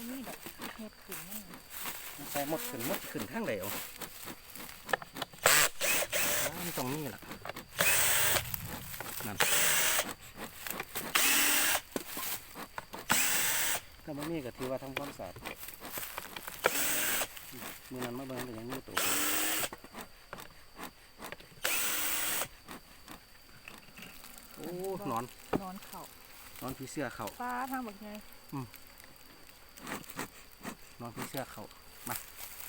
มันมีดอกเห็ดขึ้นนั่นน่ะใส่หมดขึ้นหมดขึ้นทางไหนเอาอ๋อมันตรงนี้ล่ะนั่นถ้าบ่มีก็ถือว่าทำความสะอาดมือนั้นมาเบิ่งก็ยังมีตัวโอ้หนอนนอนเข่านอนผีเสื้อเขาฟ้าทางบักไง นอนผีเสื้อเขามา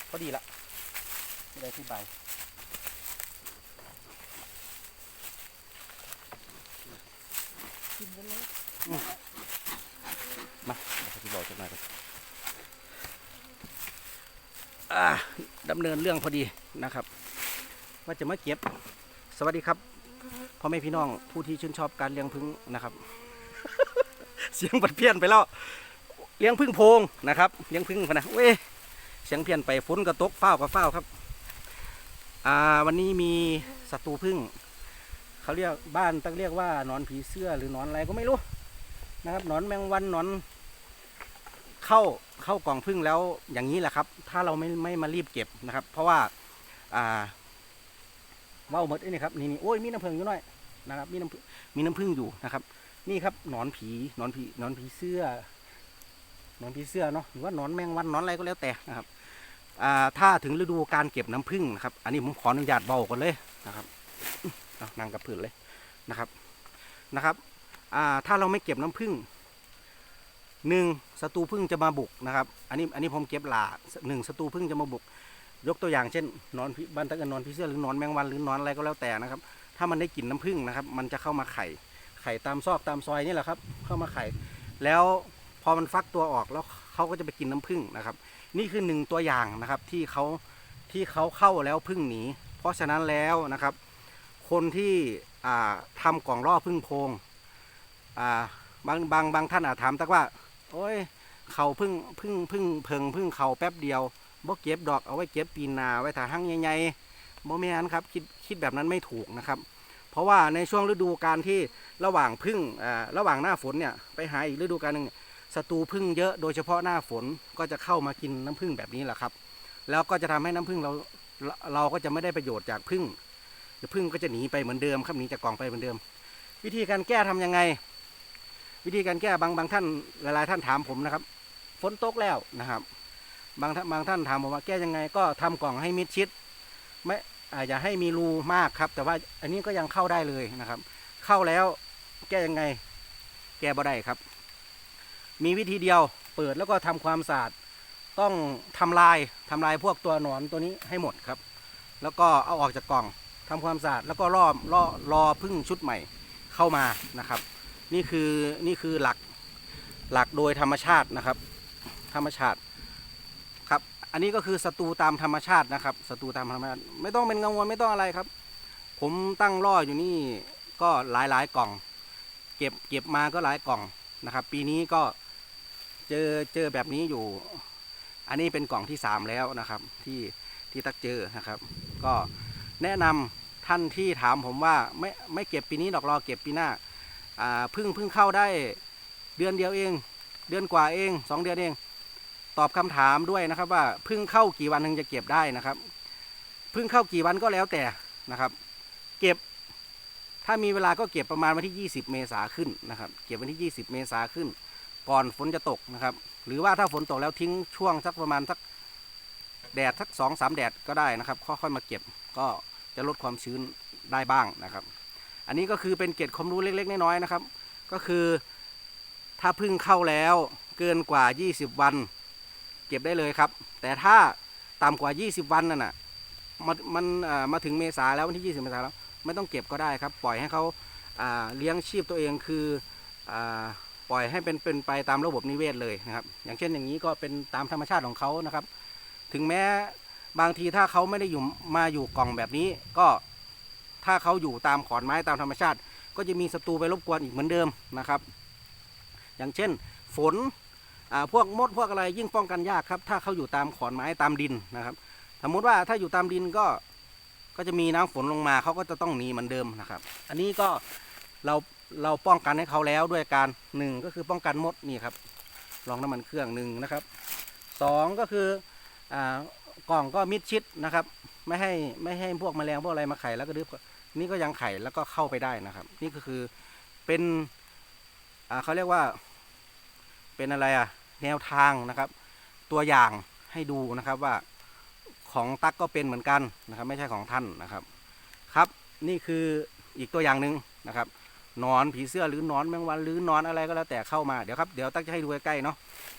พอดีละไม่ได้ที่ใบายกินกันเลยมาเดี๋ยวพี่บอกจะมาเลยอ่าดำเนินเรื่องพอดีนะครับ ว่าจะมาเก็บ สวัสดีครับพ่อแม่พี่น้องผู้ที่ชื่นชอบการเลี้ยงพึ่งนะครับ เสียงบัดเพี้ยนไปแล้ว เลี้ยงพึ่งโพงนะครับเลี้ยงพึ่งพนะเว้ยเสียงเพี้ยนไปฝนกระตกฟ้าวกับฟ้าครับอ่าวันนี้มีศัตรูพึ่งเขาเรียกบ้านต้องเรียกว่านอนผีเสื้อหรือนอนอะไรก็ไม่รู้นะครับนอนแมงวันนอน เข้าเข้ากล่องพึ่งแล้วอย่างนี้แหละครับ ถ้าเราไม่ไม่มารีบเก็บนะครับ เพราะว่าอ่าว่าวหมดนี่ครับนี่นี่โอ้ยมีน้ำผึ้งอยู่หน่อยนะครับ มีน้ำมีน้ำผึ้งอยู่นะครับ นี่ครับนอนผีนอนผีนอนผีเสื้อ นอนผีเสื้อเนาะหรือว่าหนอนแมงวันหนอนอะไรก็แล้วแต่นะครับถ้าถึงฤดูการเก็บน้ำผึ้งนะครับอันนี้ผมขออนุญาตเบาก่อนเลยนะครับนั่งกับพื้นเลยนะครับนะครับถ้าเราไม่เก็บน้ำผึ้งหนึ่งศัตรูผึ้งจะมาบุกนะครับ อันนี้อันนี้ผมเก็บหลาหนึ่งศัตรูผึ้งจะมาบุก ยกตัวอย่างเช่นนอนพิบ้านตะกันนอนพิเศษหรือนอนแมงวันหรือนอนอะไรก็แล้วแต่นะครับ ถ้ามันได้กลิ่นน้ำผึ้งนะครับ มันจะเข้ามาไข่ไข่ตามซอกตามซอยนี่แหละครับ เข้ามาไข่ แล้ว พอมันฟักตัวออกแล้วเขาก็จะไปกินน้ำผึ้งนะครับ นี่คือหนึ่งตัวอย่างนะครับที่เขาที่เขาเข้าแล้วผึ้งหนี เพราะฉะนั้นแล้วนะครับ คนที่อ่าทำกล่องล่อผึ้งโพงบางบางบางท่านอาจถามตักว่า โอ้ยเขาพึ่งพึ่งพึ่งเพิงพึ่งเขาแป๊บเดียวบ่เก็บดอกเอาไว้เก็บปีนาไว้ถ้าหั่งใหญ่ๆบ่แม่นครับคิดคิดแบบนั้นไม่ถูกนะครับ เพราะว่าในช่วงฤดูการที่ระหว่างพึ่งระหว่างหน้าฝนเนี่ยไปหาอีกฤดูกาลหนึ่งเนี่ย ศัตรูพึ่งเยอะโดยเฉพาะหน้าฝนก็จะเข้ามากินน้ำพึ่งแบบนี้แหละครับ แล้วก็จะทำให้น้ำพึ่งเราเราก็จะไม่ได้ประโยชน์จากพึ่งเดี๋ยวพึ่งก็จะหนีไปเหมือนเดิมครับหนีจากกล่องไปเหมือนเดิม วิธีการแก้ทำยังไง วิธีการแก้บางบางท่านหลายๆท่านถามผมนะครับฝนตกแล้วนะครับ บางท่านบางท่านถามผมว่าแก้ยังไงก็ทำกล่องให้มิดชิดไม่อาอย่าให้มีรูมากครับ แต่ว่าอันนี้ก็ยังเข้าได้เลยนะครับ เข้าแล้วแก้ยังไง แก้บ่ได้ครับ มีวิธีเดียวเปิดแล้วก็ทำความสะอาดต้องทำลายทำลายพวกตัวหนอนตัวนี้ให้หมดครับ แล้วก็เอาออกจากกล่องทำความสะอาดแล้วก็รอรอรอพึ่งชุดใหม่เข้ามานะครับ นี่คือนี่คือหลักหลักโดยธรรมชาตินะครับ ธรรมชาติครับ อันนี้ก็คือศัตรูตามธรรมชาตินะครับศัตรูตามธรรมชาติไม่ต้องเป็นกังวลไม่ต้องอะไรครับ ผมตั้งล่ออยู่นี่ก็หลายหลายๆกล่อง เก็บเก็บมาก็หลายกล่องนะครับ ปีนี้ก็ เจอเจอแบบนี้อยู่ อันนี้เป็นกล่องที่สามแล้วนะครับ ที่ที่ตักเจอนะครับ ก็แนะนำท่านที่ถามผมว่าไม่ไม่เก็บปีนี้ดอกรอเก็บปีหน้าอ่าพึ่งพึ่งเข้าได้เดือนเดียวเอง เดือนกว่าเองสองเดือนเอง ตอบคำถามด้วยนะครับ ว่าพึ่งเข้ากี่วันถึงจะเก็บได้นะครับพึ่งเข้ากี่วันก็แล้วแต่นะครับ เก็บถ้ามีเวลาก็เก็บประมาณวันที่ 20 เมษาขึ้นนะครับ เก็บวันที่ 20 เมษาขึ้น ก่อนฝนจะตกนะครับ หรือว่าถ้าฝนตกแล้วทิ้งช่วงสักประมาณสักแดดสักสองสามแดดก็ได้นะครับค่อยๆมาเก็บก็จะลดความชื้นได้บ้างนะครับ อันนี้ก็คือเป็นเกร็ดความรู้เล็ก ๆ น้อยๆนะครับ ก็คือถ้าพึ่งเข้าแล้วเกินกว่า 20 วัน เก็บได้เลยครับ แต่ถ้าต่ำกว่า 20 วันนั่นน่ะมันมันเอ่อมาถึงเมษาแล้ววันที่ 20 เมษาแล้ว ไม่ต้องเก็บก็ได้ครับ ปล่อยให้เขาเลี้ยงชีพตัวเองคืออา ปล่อยให้เป็นเป็นไปตามระบบนิเวศเลยนะครับ อย่างเช่นอย่างนี้ก็เป็นตามธรรมชาติของเขานะครับ ถึงแม้บางทีถ้าเขาไม่ได้อยู่มาอยู่กล่องแบบนี้ ก็ถ้าเขาอยู่ตามขอนไม้ตามธรรมชาติ ก็จะมีศัตรูไปรบกวนอีกเหมือนเดิมนะครับ อย่างเช่น ฝนพวกมดพวกอะไรยิ่งป้องกันยากครับ ถ้าเขาอยู่ตามขอนไม้ตามดินนะครับ สมมติว่าถ้าอยู่ตามดินก็ก็จะมีน้ำฝนลงมาเขาก็จะต้องหนีเหมือนเดิมนะครับ อันนี้ก็เรา เราป้องกันให้เขาแล้วด้วยการหนึ่งก็คือป้องกันมดนี่ครับรองน้ำมันเครื่องหนึ่งนะครับสองก็คืออกล่องก็มิดชิดนะครับ ไม่ให้ไม่ให้พวกแมลงพวกอะไรมาไข่แล้วก็ดึบนี่ก็ยังไข่แล้วก็เข้าไปได้นะครับ นี่ก็คือเป็นเขาเรียกว่าเป็นอะไรอะแนวทางนะครับ ตัวอย่างให้ดูนะครับว่าของตั๊กก็เป็นเหมือนกันนะครับ ไม่ใช่ของท่านนะครับ ครับ นี่คืออีกตัวอย่างหนึ่งนะครับ นอนผีเสื้อหรือนอนแมงวันหรือนอนอะไรก็แล้วแต่เข้ามาเดี๋ยวครับเดี๋ยวตั๊กจะให้ดูใกล้ๆเนาะ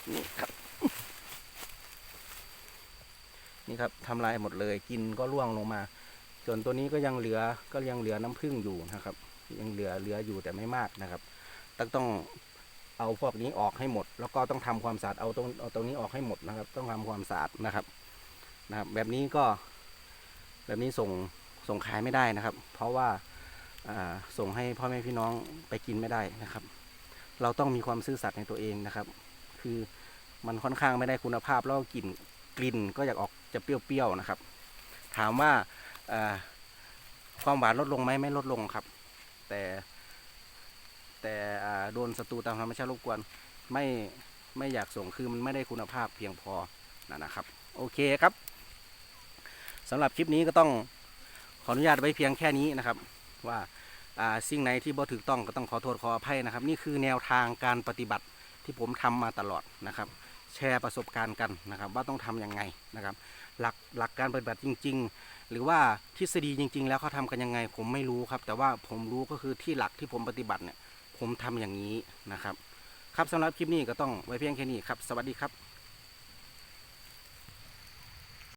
นี่ครับ นี่ครับทำลายหมดเลยกินก็ร่วงลงมา ส่วนตัวนี้ก็ยังเหลือก็ยังเหลือน้ำผึ้งอยู่นะครับ ยังเหลือเหลืออยู่แต่ไม่มากนะครับตั๊กต้องเอาพวกนี้ออกให้หมด แล้วก็ต้องทำความสะอาดเอาตรงเอาตรงนี้ออกให้หมดนะครับ ต้องทำความสะอาดนะครับนะครับ แบบนี้ก็ แบบนี้ส่งส่งขายไม่ได้นะครับ เพราะว่า ส่งให้พ่อแม่พี่น้องไปกินไม่ได้นะครับ เราต้องมีความซื่อสัตย์ในตัวเองนะครับ คือมันค่อนข้างไม่ได้คุณภาพแล้วกลิ่นกลิ่นก็อยากออกจะเปรี้ยวๆนะครับ ถามว่าความหวานลดลงไหมไม่ลดลงครับ แต่แต่โดนศัตรูตามธรรมชาติรบกวนไม่ไม่อยากส่งคือมันไม่ได้คุณภาพเพียงพอนะนะครับ โอเคครับสำหรับคลิปนี้ก็ต้องขออนุญาตไว้เพียงแค่นี้นะครับ ว่าอ่าสิ่งไหนที่บ่ถูกต้องก็ต้องขอโทษขออภัยนะครับ นี่คือแนวทางการปฏิบัติที่ผมทำมาตลอดนะครับ แชร์ประสบการณ์กันนะครับ ว่าต้องทำยังไงนะครับ หลักหลักการปฏิบัติจริง ๆ หรือว่าทฤษฎีจริง ๆ แล้วเขาทำกันยังไง ผมไม่รู้ครับ แต่ว่าผมรู้ก็คือที่หลักที่ผมปฏิบัติเนี่ย ผมทำอย่างนี้นะครับ ครับสำหรับคลิปนี้ก็ต้องไว้เพียงแค่นี้ครับ สวัสดีครับ